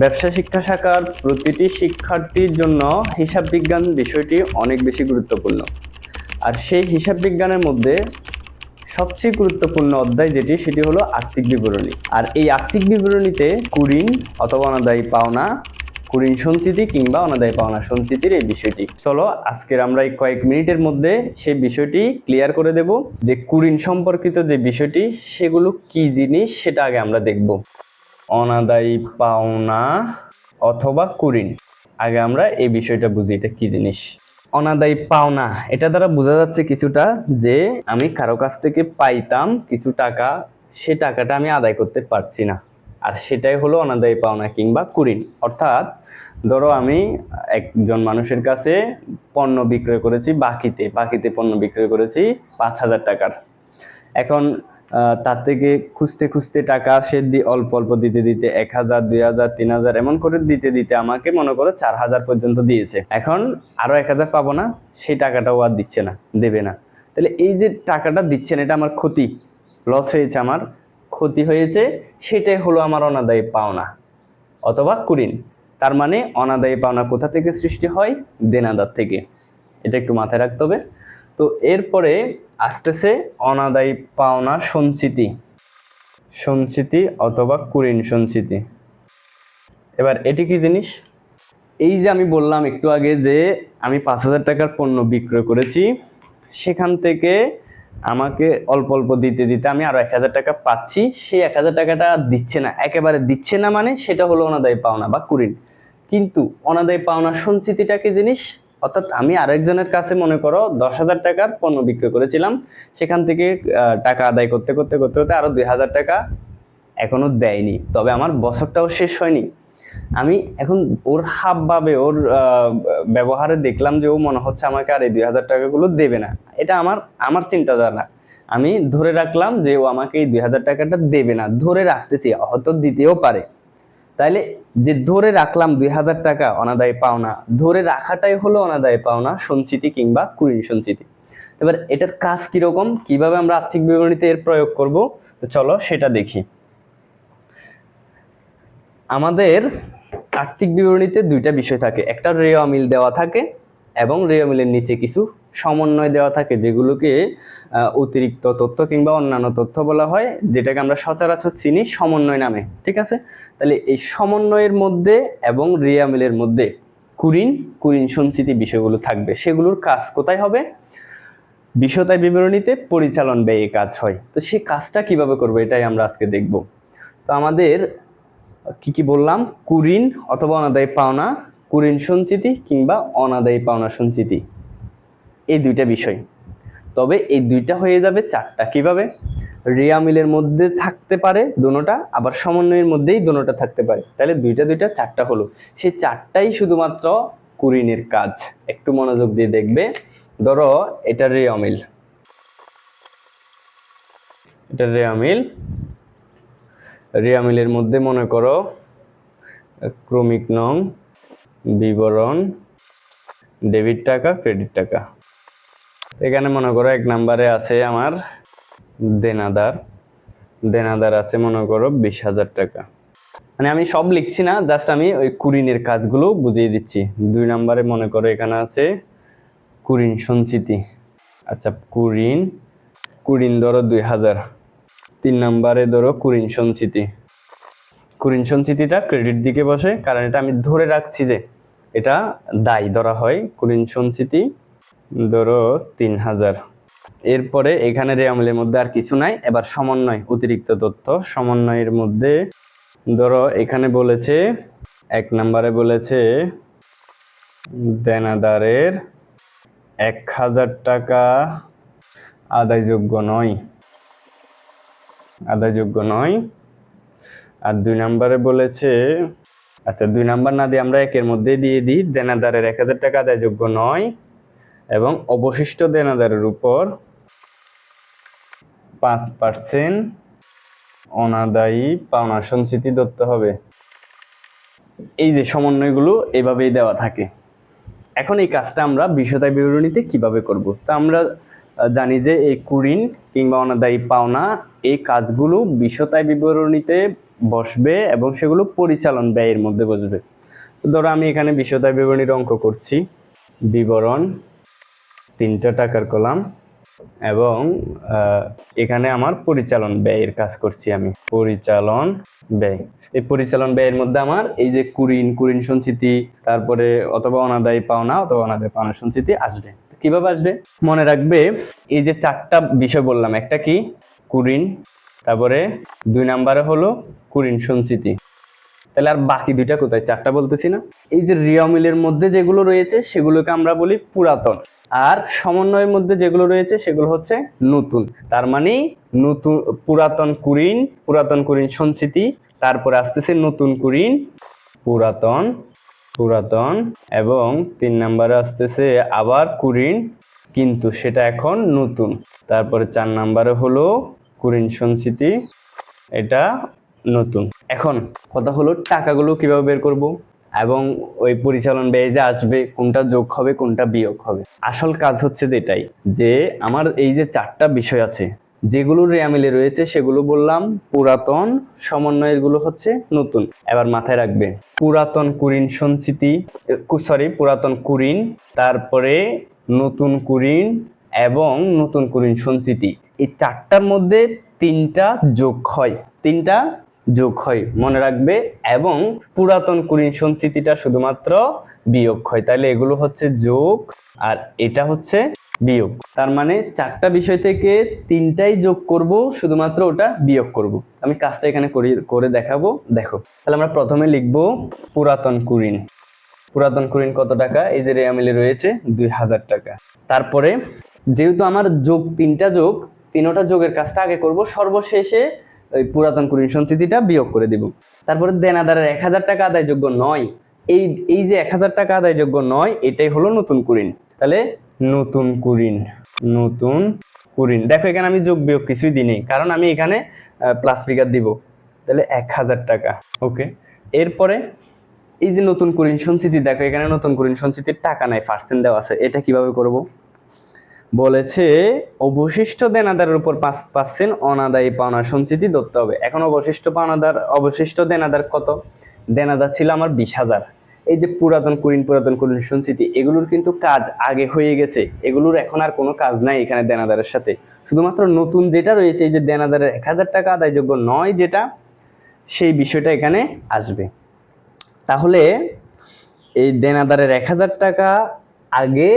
ব্যবসা শিক্ষা শাখার প্রতিটি শিক্ষার্থীর জন্য হিসাব বিজ্ঞান বিষয়টি অনেক বেশি গুরুত্বপূর্ণ। আর সেই হিসাব বিজ্ঞানের মধ্যে সবচেয়ে গুরুত্বপূর্ণ অধ্যায় যেটি, সেটি হলো আর্থিক বিবরণী। আর এই আর্থিক বিবরণীতে কুরিন অথবা অনাদায়ী পাওনা, কুরিন সঞ্চিতি কিংবা অনাদায়ী পাওনা সঞ্চিতির এই বিষয়টি। চলো, আজকের আমরা এই কয়েক মিনিটের মধ্যে সেই বিষয়টি ক্লিয়ার করে দেব। যে কুরিন সম্পর্কিত যে বিষয়টি, সেগুলো কি জিনিস, সেটা আগে আমরা দেখব। অনাদায়ী পাওনা অথবা কুরিন। আগে আমরা এই বিষয়টা বুঝি, এটা কি জিনিস? অনাদায়ী পাওনা, এটা দ্বারা বোঝা যাচ্ছে কিছুটা যে আমি কারও কাছ থেকে পাইতাম কিছু টাকা, সে টাকাটা আমি আদায় করতে পারছি না। আর সেটাই হলো অনাদায়ী পাওনা কিংবা কুরিন। অর্থাৎ ধরো আমি একজন মানুষের কাছে পণ্য বিক্রয় করেছি বাকিতে বাকিতে পণ্য বিক্রয় করেছি পাঁচ হাজার টাকার। এখন তার থেকে খুঁজতে খুঁজতে টাকা সে অল্প অল্প দিতে দিতে এক হাজার, দুই হাজার, তিন হাজার এমন করে দিতে দিতে আমাকে মনে করো চার হাজার পর্যন্ত দিয়েছে। এখন আরও এক হাজার পাবো না, সেই টাকাটাও আর দিচ্ছে না, দেবে না। তাহলে এই যে টাকাটা দিচ্ছেন, এটা আমার ক্ষতি। লস হয়েছে আমার, ক্ষতি হয়েছে, সেটাই হলো আমার অনাদায়ী পাওনা। অথবা কুরিন তার মানে অনাদায়ী পাওনা কোথা থেকে সৃষ্টি হয়? দেনাদার থেকে। এটা একটু মাথায় রাখতে হবে। তো এরপরে আসতেছে অনাদায়ী পাওনা সঞ্চিতি। সঞ্চিতি অথবা কুরিন সঞ্চিতি। এবার এটি কি জিনিস? এই যে আমি বললাম একটু আগে যে আমি পাঁচ হাজার টাকার পণ্য বিক্রয় করেছি, সেখান থেকে আমাকে অল্প অল্প দিতে দিতে আমি আরও এক হাজার টাকা পাচ্ছি। সেই এক হাজার টাকাটা দিচ্ছে না, একেবারে দিচ্ছে না মানে সেটা হলো অনাদায়ী পাওনা বা কুরিন। কিন্তু অনাদায়ী পাওনা সঞ্চিতিটা কি জিনিস? অর্থাৎ আমি আরেকজনের কাছে মনে করো দশ হাজার টাকার পণ্য বিক্রি করেছিলাম, সেখান থেকে টাকা আদায় করতে করতে করতে করতে আরও দুই হাজার টাকা এখনও দেয়নি। তবে আমার বছরটাও শেষ হয়নি। আমি এখন ওর হাব ভাবে ওর ব্যবহারে দেখলাম যে ও মনে হচ্ছে আমাকে আর এই দুই হাজার টাকাগুলো দেবে না। এটা আমার আমার চিন্তাধারা। আমি ধরে রাখলাম যে ও আমাকে এই দুই হাজার টাকাটা দেবে না। ধরে রাখতেছি, হয়তো দিতেও পারে। তাইলে যে ধরে রাখলাম দুই হাজার টাকা অনাদায় পাওনা, ধরে রাখাটাই হলো অনাদায় পাওনা সঞ্চিতি কিংবা কুড়ি সঞ্চিতি এবার এটার কাজ কীরকম, কীভাবে আমরা আর্থিক বিবরণীতে এর প্রয়োগ করব, তো চলো সেটা দেখি। আমাদের আর্থিক বিবরণীতে দুইটা বিষয় থাকে, একটা রেওয়া মিল দেওয়া থাকে এবং রেওয়া মিলের নিচে কিছু সমন্বয় দেওয়া থাকে যেগুলোকে অতিরিক্ত তথ্য কিংবা অন্যান্য তথ্য বলা হয়, যেটাকে আমরা সচরাচর চিনি সমন্বয় নামে, ঠিক আছে? তাহলে এই সমন্বয়ের মধ্যে এবং রেওয়া মিলের মধ্যে কুরিন কুরিন সঞ্চিতি বিষয়গুলো থাকবে। সেগুলোর কাজ কোথায় হবে? বিষয়তায় বিবরণীতে পরিচালন ব্যয়ে কাজ হয়। তো সেই কাজটা কীভাবে করব এটাই আমরা আজকে দেখব। তো আমাদের কি কি বললাম? কুরিন অথবা অনাদায় পাওনা কুরিন সঞ্চিতি কিংবা অনাদায়ী পাওনা সঞ্চিতি। এই দুইটা বিষয়। তবে এই দুইটা হয়ে যাবে চারটা কীভাবে? রিয়া মিলের মধ্যে থাকতে পারে দোনোটা আবার সমন্বয়ের মধ্যেই দোনোটা থাকতে পারে। তাহলে দুইটা দুইটা, চারটা হলো। সেই চারটাই শুধুমাত্র কুরিনের কাজ। একটু মনোযোগ দিয়ে দেখবে। ধরো, এটা রিয়া মিল। এটা রিয়া মিল। রিয়া মিলের মধ্যে মনে করো, ক্রমিক নং বিবরণ, ডেবিট টাকা, ক্রেডিট টাকা। এখানে মনে করো এক নাম্বারে আছে আমার দেনাদার। দেনাদার আছে মনে করো বিশ হাজার টাকা। মানে আমি সব লিখছি না, জাস্ট আমি ওই কুরিনের কাজগুলো বুঝিয়ে দিচ্ছি। দুই নাম্বারে মনে করো এখানে আছে কুরিন সঞ্চিতি। আচ্ছা কুরিন কুরিন ধরো দুই হাজার। তিন নাম্বারে ধরো কুরিন সঞ্চিতি। কুরিন সঞ্চিতিটা ক্রেডিট দিকে বসে, কারণ এটা আমি ধরে রাখছি যে এটা দায় ধরা হয় কুরিন সঞ্চিতি। ধরো তিন হাজার। এরপরে এখানে রেয়ামিলের মধ্যে আর কিছু নাই। এবার সমন্বয়, অতিরিক্ত তথ্য। সমন্বয়ের মধ্যে ধরো এখানে বলেছে, এক নম্বরে বলেছে, দেনাদারের এক হাজার টাকা আদায়যোগ্য নয়। আদায়যোগ্য নয়। আর দুই নম্বরে বলেছে আচ্ছা দুই নাম্বার না দিয়ে আমরা একের মধ্যে দিয়ে দিই। দেনাদারের এক হাজার টাকা আদায়যোগ্য নয় এবং অবশিষ্ট দেনাদারের উপর পাঁচ পার্সেন্ট অনাদায়ী পাওনা সঞ্চিতি ধরতে হবে। এই যে সমন্বয়গুলো এভাবেই দেওয়া থাকে। এখন এই কাজটা আমরা বিশদায় বিবরণীতে কীভাবে করব? তা আমরা জানি যে এই কুরিন কিংবা অনাদায়ী পাওনা এই কাজগুলো বিশতায় বিবরণীতে বসবে এবং সেগুলো পরিচালন ব্যয়ের মধ্যে বসবে। ধরো আমি এখানে বিশদায় বিবরণীর অঙ্ক করছি। বিবরণ, তিনটা টাকার কলাম এবং এখানে আমার পরিচালন ব্যয়ের কাজ করছি আমি। পরিচালন ব্যয়। এই পরিচালন ব্যয়ের মধ্যে আমার এই যে কুরিন কুরিন সঞ্চিতি, তারপরে অথবা অনাদায়ী পাওনা অথবা অনাদায়ী পাওনা সঞ্চিতি আসবে। কীভাবে আসবে? মনে রাখবে, এই যে চারটা বিষয় বললাম, একটা কি? কুরিন তারপরে দুই নাম্বারে হলো কুরিন সঞ্চিতি তাহলে আর বাকি দুইটা কোথায়? চারটা বলতেছি না? এই যে রিয়মিলের মধ্যে যেগুলো রয়েছে, সেগুলোকে আমরা বলি পুরাতন। আর সমন্বয়ের মধ্যে যেগুলো রয়েছে, সেগুলো হচ্ছে নতুন। তার মানে নতুন, পুরাতন কুরিন পুরাতন কুরিন সঞ্চিতি তারপরে আসতেছে নতুন কুরিন, পুরাতন পুরাতন, এবং তিন নাম্বারে আসতেছে আবার কুরিন, কিন্তু সেটা এখন নতুন। তারপরে চার নাম্বারে হলো কুরিন সঞ্চিতি এটা নতুন। এখন কথা হলো টাকাগুলো কীভাবে বের করব এবং ওই পরিচালন ব্যয় যে আসবে, কোনটা যোগ হবে, কোনটা বিয়োগ হবে। আসল কাজ হচ্ছে যেটাই, যে আমার এই যে চারটা বিষয় আছে, যেগুলো রেয়ামিলে রয়েছে, সেগুলো বললাম, পুরাতন সমন্বয়েরগুলো হচ্ছে নতুন। এবার মাথায় রাখবে, পুরাতন কুরিন সঞ্চিতি সরি, পুরাতন কুরিন, তারপরে নতুন কুরিন এবং নতুন করিন সঞ্চিতি। এই চারটার মধ্যে তিনটা যোগ হয়। তিনটা যোগ হয়, মনে রাখবে। এবং পুরাতন কুরিন সঞ্চিতিটা শুধুমাত্র বিয়োগ হয়। তাহলে এগুলো হচ্ছে যোগ আর এটা হচ্ছে বিয়োগ। তার মানে চারটা বিষয় থেকে তিনটাই যোগ করব, শুধুমাত্র ওটা বিয়োগ করব। আমি কাজটা এখানে করি, করে দেখাবো। দেখো, তাহলে আমরা প্রথমে লিখব পুরাতন কুরিন। পুরাতন কুরিন কত টাকা? এই যে রেয়ামিলে রয়েছে দুই হাজার টাকা। তারপরে যেহেতু আমার যোগ তিনটা যোগ, তিনোটা যোগের কাজটা আগে করব, সর্বশেষে ওই পুরাতন কুরিন সঞ্চিতিটা বিয়োগ করে দিব। তারপরে দেনাদারের এক হাজার টাকা আদায়যোগ্য নয়। এই এই যে এক হাজার টাকা আদায়যোগ্য নয়, এটাই হলো নতুন কুরিন। তাহলে নতুন কুরিন নতুন কুরিন। দেখো, এখানে আমি যোগ বিয়োগ কিছুই দিই কারণ আমি এখানে প্লাস ফিগার দিব। তাহলে এক হাজার টাকা, ওকে? এরপরে, এই যে নতুন কুরিন সঞ্চিতি দেখো, এখানে নতুন কুরিন সঞ্চিতির টাকা নাই পার্সেন্ট দেওয়া আছে, এটা কীভাবে করব? বলেছে, অবশিষ্ট দেনাদারের উপর পাঁচ পার্সেন্ট অনাদায়ী পাওনা সঞ্চিতি ধরতে হবে। এখন অবশিষ্ট পাওনাদার, অবশিষ্ট দেনাদার কত? দেনাদার ছিল আমার বিশ হাজার। এই যে পুরাতন কুরিন পুরাতন কুরিন সঞ্চিতি, এগুলোর কিন্তু কাজ আগে হয়ে গেছে। এগুলোর এখন আর কোনো কাজ নাই এখানে দেনাদারের সাথে। শুধুমাত্র নতুন যেটা রয়েছে, এই যে দেনাদারের এক হাজার টাকা আদায়যোগ্য নয় যেটা, সেই বিষয়টা এখানে আসবে। তাহলে এই দেনাদারের এক হাজার টাকা আগে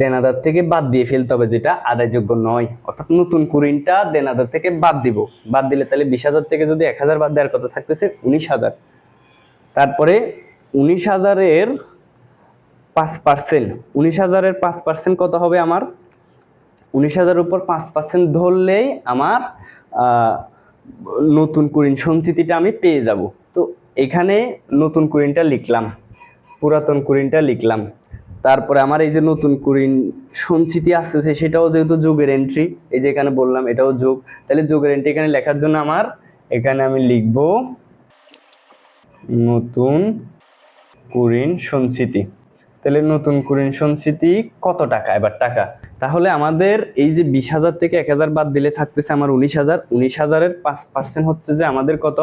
দেনাদার থেকে বাদ দিয়ে ফেলতে হবে, যেটা আদায়যোগ্য নয়। অর্থাৎ নতুন কুরিনটা দেনাদার থেকে বাদ দিব। বাদ দিলে তাহলে বিশ হাজার থেকে যদি এক হাজার বাদ দেওয়ার কথা থাকতেছে, উনিশ হাজার। তারপরে উনিশ হাজারের পাঁচ পার্সেন্ট উনিশ হাজারের পাঁচ পার্সেন্ট কত হবে আমার? উনিশ হাজারের উপর পাঁচ পার্সেন্ট ধরলেই আমার নতুন কুরিন সঞ্চিতিটা আমি পেয়ে যাব। তো এখানে নতুন কুরিনটা লিখলাম, পুরাতন কুরিনটা লিখলাম। তারপরে আমার এই যে নতুন কুরিন সঞ্চিতি আসতেছে, সেটাও যেহেতু যোগের এন্ট্রি এই যে এখানে বললাম, এটাও যোগ। তাহলে যোগের এন্ট্রি এখানে লেখার জন্য আমার, এখানে আমি লিখব নতুন কুরিন সঞ্চিতি। তাহলে নতুন কুরিন সঞ্চিতি কত টাকা এবার টাকা? তাহলে আমাদের এই যে বিশ হাজার থেকে এক হাজার বাদ দিলে থাকতেছে আমার উনিশ হাজার। উনিশ হাজারের পাঁচ পার্সেন্ট হচ্ছে যে আমাদের কত?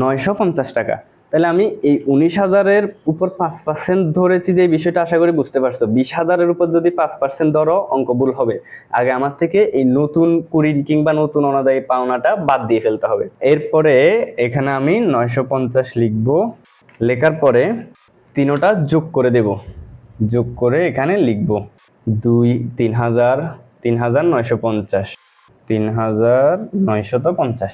নয়শো পঞ্চাশ টাকা। তাহলে আমি এই উনিশ হাজারের উপর পাঁচ পার্সেন্ট ধরেছি যে বিষয়টা আশা করি বুঝতে পারছ। বিশ হাজারের উপর যদি পাঁচ পার্সেন্ট ধরো, অঙ্ক ভুল হবে। আগে আমার থেকে এই নতুন কুড়ি কিংবা নতুন অনাদায়ী পাওনাটা বাদ দিয়ে ফেলতে হবে। এরপরে এখানে আমি নয়শো পঞ্চাশ লিখব। লেখার পরে তিনোটা যোগ করে দেব। যোগ করে এখানে লিখব দুই তিন হাজার তিন হাজার নয়শো পঞ্চাশ। তিন হাজার নয়শত পঞ্চাশ।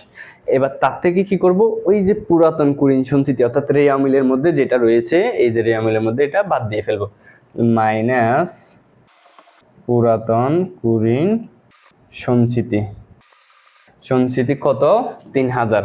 এবার তার থেকে কি করব? ওই যে পুরাতন কুরিন সঞ্চিতি, অর্থাৎ রেয়ামিলের মধ্যে যেটা রয়েছে, এই যে রেয়ামিলের মধ্যে এটা বাদ দিয়ে ফেলব। মাইনাস পুরাতন কুরিন সঞ্চিতি। সঞ্চিতি কত? তিন হাজার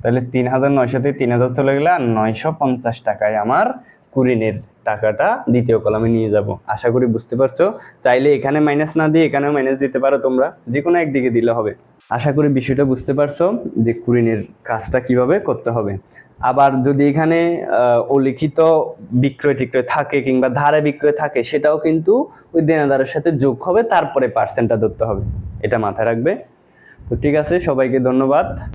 তাহলে তিন হাজার নয়শো থেকে তিন হাজার চলে গেলে আর নয়শো পঞ্চাশ টাকায় আমার কুরিনের টাকাটা দ্বিতীয় কলামে নিয়ে যাব। আশা করি বুঝতে পারছ? চাইলে এখানে মাইনাস না দিয়ে এখানেও মাইনাস দিতে পারো তোমরা। যে কোনো একদিকে দিলে হবে। আশা করি বিষয়টা বুঝতে পারছ যে কুরিনের কাজটা কীভাবে করতে হবে। আবার যদি এখানে অলিখিত বিক্রয় টিক্রয় থাকে কিংবা ধারে বিক্রয় থাকে, সেটাও কিন্তু ওই দেনাদারের সাথে যোগ হবে, তারপরে পার্সেন্টটা ধরতে হবে। এটা মাথায় রাখবে। তো ঠিক আছে, সবাইকে ধন্যবাদ।